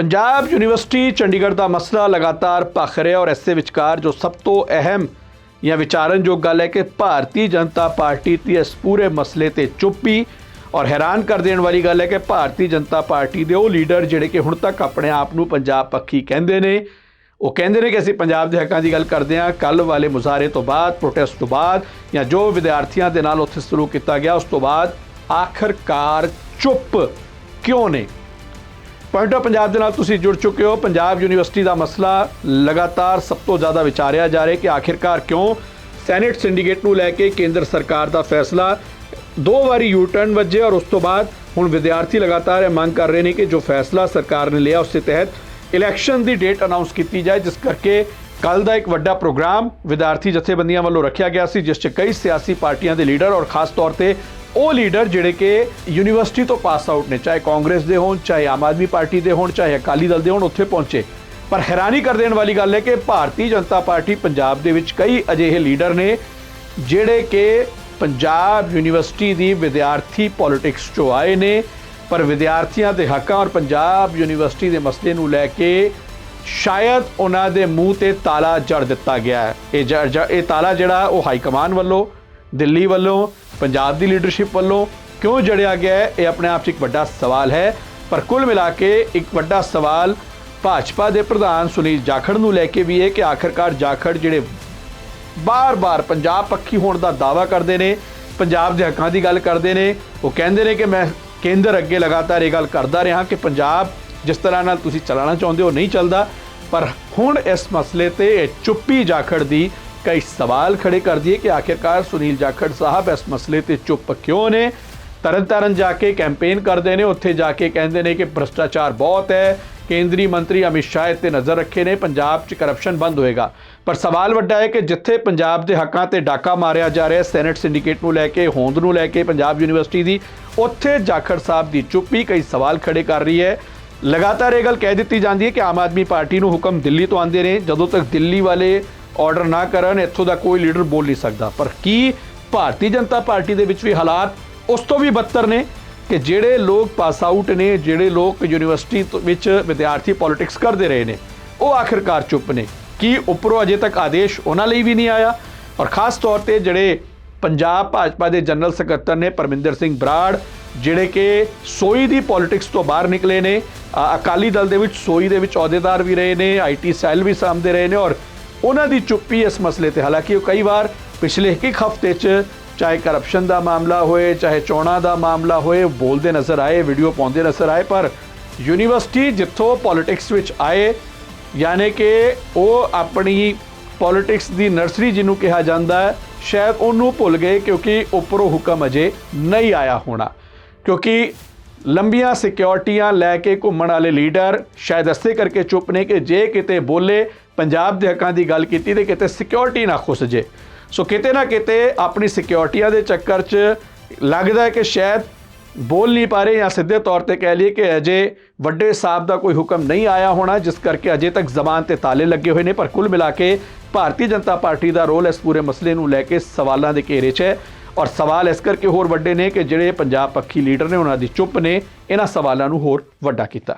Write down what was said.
Punjab university Chandigarh ਦਾ ਮਸਲਾ ਲਗਾਤਾਰ ਭਖ ਰਿਹਾ ਔਰ ਇਸੇ ਵਿਚਕਾਰ ਜੋ ਸਭ ਤੋਂ ਅਹਿਮ ਜਾਂ ਵਿਚਾਰਨਯੋਗ ਗੱਲ ਹੈ ਕਿ ਭਾਰਤੀ ਜਨਤਾ ਪਾਰਟੀ ਦੀ ਇਸ ਪੂਰੇ ਮਸਲੇ ਤੇ ਚੁੱਪੀ ਔਰ ਹੈਰਾਨ ਕਰ ਦੇਣ ਵਾਲੀ ਗੱਲ ਹੈ ਕਿ ਭਾਰਤੀ ਜਨਤਾ ਪਾਰਟੀ ਦੇ ਉਹ ਲੀਡਰ ਜਿਹੜੇ ਕਿ ਹੁਣ ਤੱਕ ਆਪਣੇ ਆਪ ਨੂੰ ਪੰਜਾਬ ਪੱਖੀ ਕਹਿੰਦੇ ਨੇ ਉਹ ਕਹਿੰਦੇ ਨੇ ਕਿ ਅਸੀਂ ਪੰਜਾਬ ਦੇ ਹੱਕਾਂ ਦੀ ਗੱਲ ਕਰਦੇ ਹਾਂ ਕੱਲ ਵਾਲੇ ਮੁਜ਼ਾਹਰੇ ਤੋਂ ਬਾਅਦ ਪ੍ਰੋਟੈਸਟ ਤੋਂ ਬਾਅਦ ਜਾਂ ਜੋ ਵਿਦਿਆਰਥੀਆਂ ਦੇ ਨਾਲ ਉੱਥੇ ਸਲੂਕ ਕੀਤਾ ਗਿਆ ਉਸ ਤੋਂ ਬਾਅਦ ਆਖਰਕਾਰ ਚੁੱਪ ਕਿਉਂ ਨੇ ਪੁਆਇੰਟ ਆਫ ਪੰਜਾਬ ਦੇ ਨਾਲ ਤੁਸੀਂ ਜੁੜ ਚੁੱਕੇ ਹੋ। ਪੰਜਾਬ ਯੂਨੀਵਰਸਿਟੀ ਦਾ ਮਸਲਾ ਲਗਾਤਾਰ ਸਭ ਤੋਂ ਜ਼ਿਆਦਾ ਵਿਚਾਰਿਆ ਜਾ ਰਿਹਾ ਕਿ ਆਖਿਰਕਾਰ ਕਿਉਂ ਸੈਨੇਟ ਸਿੰਡੀਕੇਟ ਨੂੰ ਲੈ ਕੇ ਕੇਂਦਰ ਸਰਕਾਰ ਦਾ ਫੈਸਲਾ ਦੋ ਵਾਰੀ ਯੂ ਟਰਨ ਵੱਜੇ ਔਰ ਉਸ ਤੋਂ ਬਾਅਦ ਹੁਣ ਵਿਦਿਆਰਥੀ ਲਗਾਤਾਰ ਇਹ ਮੰਗ ਕਰ ਰਹੇ ਨੇ ਕਿ ਜੋ ਫੈਸਲਾ ਸਰਕਾਰ ਨੇ ਲਿਆ ਉਸ ਦੇ ਤਹਿਤ ਇਲੈਕਸ਼ਨ ਦੀ ਡੇਟ ਅਨਾਉਂਸ ਕੀਤੀ ਜਾਏ, ਜਿਸ ਕਰਕੇ ਕੱਲ ਦਾ ਇੱਕ ਵੱਡਾ ਪ੍ਰੋਗਰਾਮ ਵਿਦਿਆਰਥੀ ਜਥੇਬੰਦੀਆਂ ਵੱਲੋਂ ਰੱਖਿਆ ਗਿਆ ਸੀ, ਜਿਸ 'ਚ ਕਈ ਸਿਆਸੀ ਪਾਰਟੀਆਂ ਦੇ ਲੀਡਰ ਔਰ ਖਾਸ ਤੌਰ ਤੇ ਉਹ ਲੀਡਰ ਜਿਹੜੇ ਕਿ ਯੂਨੀਵਰਸਿਟੀ ਤੋਂ ਪਾਸ ਆਊਟ ਨੇ, ਚਾਹੇ ਕਾਂਗਰਸ ਦੇ ਹੋਣ, ਚਾਹੇ ਆਮ ਆਦਮੀ ਪਾਰਟੀ ਦੇ ਹੋਣ, ਚਾਹੇ ਅਕਾਲੀ ਦਲ ਦੇ ਹੋਣ, ਉੱਥੇ ਪਹੁੰਚੇ। ਪਰ ਹੈਰਾਨੀ ਕਰ ਦੇਣ ਵਾਲੀ ਗੱਲ ਹੈ ਕਿ ਭਾਰਤੀ ਜਨਤਾ ਪਾਰਟੀ ਪੰਜਾਬ ਦੇ ਵਿੱਚ ਕਈ ਅਜਿਹੇ ਲੀਡਰ ਨੇ ਜਿਹੜੇ ਕਿ ਪੰਜਾਬ ਯੂਨੀਵਰਸਿਟੀ ਦੀ ਵਿਦਿਆਰਥੀ ਪੋਲਿਟਿਕਸ ਚੋਂ ਆਏ ਨੇ, ਪਰ ਵਿਦਿਆਰਥੀਆਂ ਦੇ ਹੱਕਾਂ ਔਰ ਪੰਜਾਬ ਯੂਨੀਵਰਸਿਟੀ ਦੇ ਮਸਲੇ ਨੂੰ ਲੈ ਕੇ ਸ਼ਾਇਦ ਉਹਨਾਂ ਦੇ ਮੂੰਹ ਤੇ ਤਾਲਾ ਜੜ ਦਿੱਤਾ ਗਿਆ ਹੈ। ਇਹ ਜ- ਇਹ ਤਾਲਾ ਜਿਹੜਾ ਉਹ ਹਾਈ ਕਮਾਨ ਵੱਲੋਂ ਦਿੱਲੀ ਵੱਲੋਂ, ਪੰਜਾਬ ਦੀ ਲੀਡਰਸ਼ਿਪ ਵੱਲੋਂ ਕਿਉਂ ਜੜਿਆ ਗਿਆ ਹੈ? ਇਹ ਆਪਣੇ ਆਪ 'ਚ ਇੱਕ ਵੱਡਾ ਸਵਾਲ ਹੈ। ਪਰ ਕੁੱਲ ਮਿਲਾ ਕੇ ਇੱਕ ਵੱਡਾ ਸਵਾਲ ਭਾਜਪਾ ਦੇ ਪ੍ਰਧਾਨ ਸੁਨੀਲ ਜਾਖੜ ਨੂੰ ਲੈ ਕੇ ਵੀ ਹੈ ਕਿ ਆਖਰਕਾਰ ਜਾਖੜ ਜਿਹੜੇ ਬਾਰ-ਬਾਰ ਪੰਜਾਬ ਪੱਖੀ ਹੋਣ ਦਾ ਦਾਵਾ ਕਰਦੇ ਨੇ, ਪੰਜਾਬ ਦੇ ਹੱਕਾਂ ਦੀ ਗੱਲ ਕਰਦੇ ਨੇ, ਉਹ ਕਹਿੰਦੇ ਨੇ ਕਿ ਮੈਂ ਕੇਂਦਰ ਅੱਗੇ ਲਗਾਤਾਰ ਇਹ ਗੱਲ ਕਰਦਾ ਰਿਹਾ ਕਿ ਪੰਜਾਬ ਜਿਸ ਤਰ੍ਹਾਂ ਨਾਲ ਤੁਸੀਂ ਚਲਾਉਣਾ ਚਾਹੁੰਦੇ ਹੋ ਨਹੀਂ ਚੱਲਦਾ। ਪਰ ਹੁਣ ਇਸ ਮਸਲੇ ਤੇ ਚੁੱਪੀ ਜਾਖੜ ਦੀ ਕਈ ਸਵਾਲ ਖੜੇ ਕਰਦੀ ਹੈ ਕਿ ਆਖਿਰਕਾਰ ਸੁਨੀਲ ਜਾਖੜ ਸਾਹਿਬ ਇਸ ਮਸਲੇ ਤੇ ਚੁੱਪ ਕਿਉਂ ਨੇ? ਤਰਨਤਾਰਨ ਜਾ ਕੇ ਕੈਂਪੇਨ ਕਰਦੇ ਨੇ, ਉੱਥੇ ਜਾ ਕੇ ਕਹਿੰਦੇ ਨੇ ਕਿ ਭ੍ਰਸ਼ਟਾਚਾਰ ਬਹੁਤ ਹੈ। ਕੇਂਦਰੀ ਮੰਤਰੀ ਅਮਿਤ ਸ਼ਾਹ ਤੇ ਨਜ਼ਰ ਰੱਖੇ ਨੇ, ਪੰਜਾਬ 'ਚ ਕਰਪਸ਼ਨ ਬੰਦ ਹੋਏਗਾ। ਪਰ ਸਵਾਲ ਵੱਡਾ ਹੈ ਕਿ ਜਿੱਥੇ ਪੰਜਾਬ ਦੇ ਹੱਕਾਂ ਤੇ ਡਾਕਾ ਮਾਰਿਆ ਜਾ ਰਿਹਾ, ਸੈਨੇਟ ਸਿੰਡੀਕੇਟ ਨੂੰ ਲੈ ਕੇ, ਹੋਂਦ ਨੂੰ ਲੈ ਕੇ, ਪੰਜਾਬ ਯੂਨੀਵਰਸਿਟੀ ਦੀ, ਉੱਥੇ ਜਾਖੜ ਸਾਹਿਬ ਦੀ ਚੁੱਪੀ ਕਈ ਸਵਾਲ ਖੜੇ ਕਰ ਰਹੀ ਹੈ। ਲਗਾਤਾਰ ਇਹ ਗੱਲ ਕਹਿ ਦਿੱਤੀ ਜਾਂਦੀ ਹੈ ਕਿ ਆਮ ਆਦਮੀ ਪਾਰਟੀ ਨੂੰ ਹੁਕਮ ਦਿੱਲੀ ਤੋਂ ਆਉਂਦੇ ਨੇ। ਜਦੋਂ ਤੱਕ ਦਿੱਲੀ ਵਾਲੇ ਆਰਡਰ ਨਾ ਕਰਨ, ਇੱਥੋਂ ਦਾ ਕੋਈ ਲੀਡਰ ਬੋਲ ਨਹੀਂ ਸਕਦਾ। ਪਰ ਕੀ ਭਾਰਤੀ ਜਨਤਾ ਪਾਰਟੀ ਦੇ ਵਿੱਚ ਵੀ ਹਾਲਾਤ ਉਸ ਤੋਂ ਵੀ ਬਦਤਰ ਨੇ ਕਿ ਜਿਹੜੇ ਲੋਕ ਪਾਸ ਆਊਟ ਨੇ, ਜਿਹੜੇ ਲੋਕ ਯੂਨੀਵਰਸਿਟੀ ਤੋਂ ਵਿੱਚ ਵਿਦਿਆਰਥੀ ਪੋਲਿਟਿਕਸ ਕਰਦੇ ਰਹੇ ਨੇ, ਉਹ ਆਖਿਰਕਾਰ ਚੁੱਪ ਨੇ। ਕੀ ਉੱਪਰੋਂ ਅਜੇ ਤੱਕ ਆਦੇਸ਼ ਉਹਨਾਂ ਲਈ ਵੀ ਨਹੀਂ ਆਇਆ? ਔਰ ਖਾਸ ਤੌਰ ਤੇ ਜਿਹੜੇ ਪੰਜਾਬ ਭਾਜਪਾ ਦੇ ਜਨਰਲ ਸਕੱਤਰ ਨੇ, ਪਰਮਿੰਦਰ ਸਿੰਘ ਬਰਾੜ, ਜਿਹੜੇ ਕਿ ਸੋਈ ਦੀ ਪੋਲਿਟਿਕਸ ਤੋਂ ਬਾਹਰ ਨਿਕਲੇ ਨੇ ਅਕਾਲੀ ਦਲ ਦੇ ਵਿੱਚ ਸੋਈ ਦੇ ਵਿੱਚ ਅਹੁਦੇਦਾਰ ਵੀ ਰਹੇ ਨੇ ਆਈਟੀ ਸੈੱਲ ਵੀ ਸਾਂਭਦੇ ਰਹੇ ਨੇ ਔਰ ਉਹਨਾਂ ਦੀ ਚੁੱਪੀ ਇਸ ਮਸਲੇ ਤੇ, ਹਾਲਾਂਕਿ ਉਹ ਕਈ ਵਾਰ ਪਿਛਲੇ ਇੱਕ ਇੱਕ ਹਫ਼ਤੇ 'ਚ ਚਾਹੇ ਕਰਪਸ਼ਨ ਦਾ ਮਾਮਲਾ ਹੋਏ, ਚਾਹੇ ਚੋਣਾਂ ਦਾ ਮਾਮਲਾ ਹੋਏ ਬੋਲਦੇ ਨਜ਼ਰ ਆਏ ਵੀਡੀਓ ਪਾਉਂਦੇ ਨਜ਼ਰ ਆਏ, ਪਰ ਯੂਨੀਵਰਸਿਟੀ ਜਿੱਥੋਂ ਪੋਲਿਟਿਕਸ ਵਿੱਚ ਆਏ, ਯਾਨੀ ਕਿ ਉਹ ਆਪਣੀ ਪੋਲਿਟਿਕਸ ਦੀ ਨਰਸਰੀ ਜਿਹਨੂੰ ਕਿਹਾ ਜਾਂਦਾ ਹੈ, ਸ਼ਾਇਦ ਉਹਨੂੰ ਭੁੱਲ ਗਏ ਕਿਉਂਕਿ ਉੱਪਰੋਂ ਹੁਕਮ ਅਜੇ ਨਹੀਂ ਆਇਆ ਹੋਣਾ। ਕਿਉਂਕਿ ਲੰਬੀਆਂ ਸਿਕਿਉਰਟੀਆਂ ਲੈ ਕੇ ਘੁੰਮਣ ਵਾਲੇ ਲੀਡਰ ਸ਼ਾਇਦ ਇਸੇ ਕਰਕੇ ਚੁੱਪ ਨੇ ਕਿ ਜੇ ਕਿਤੇ ਬੋਲੇ ਪੰਜਾਬ ਦੇ ਹੱਕਾਂ ਦੀ ਗੱਲ ਕੀਤੀ ਤੇ ਕਿਤੇ ਸਿਕਿਉਰਿਟੀ ਨਾ ਖੁੱਸ ਜੇ। ਸੋ ਕਿਤੇ ਨਾ ਕਿਤੇ ਆਪਣੀ ਸਿਕਿਉਰਟੀਆਂ ਦੇ ਚੱਕਰ 'ਚ ਲੱਗਦਾ ਹੈ ਕਿ ਸ਼ਾਇਦ ਬੋਲ ਨਹੀਂ ਪਾ ਰਹੇ ਜਾਂ ਸਿੱਧੇ ਤੌਰ ਤੇ ਕਹਿ ਲਈਏ ਕਿ ਅਜੇ ਵੱਡੇ ਸਾਹਿਬ ਦਾ ਕੋਈ ਹੁਕਮ ਨਹੀਂ ਆਇਆ ਹੋਣਾ, ਜਿਸ ਕਰਕੇ ਅਜੇ ਤੱਕ ਜ਼ਬਾਨ ਤੇ ਤਾਲੇ ਲੱਗੇ ਹੋਏ ਨੇ, ਪਰ ਕੁੱਲ ਮਿਲਾ ਕੇ ਭਾਰਤੀ ਜਨਤਾ ਪਾਰਟੀ ਦਾ ਰੋਲ ਇਸ ਪੂਰੇ ਮਸਲੇ ਨੂੰ ਲੈ ਕੇ ਸਵਾਲਾਂ ਦੇ ਘੇਰੇ 'ਚ ਹੈ। ਔਰ ਸਵਾਲ ਇਸ ਕਰਕੇ ਹੋਰ ਵੱਡੇ ਨੇ ਕਿ ਜਿਹੜੇ ਪੰਜਾਬ ਪੱਖੀ ਲੀਡਰ ਨੇ ਉਹਨਾਂ ਦੀ ਚੁੱਪ ਨੇ, ਇਹਨਾਂ ਸਵਾਲਾਂ ਨੂੰ ਹੋਰ ਵੱਡਾ ਕੀਤਾ।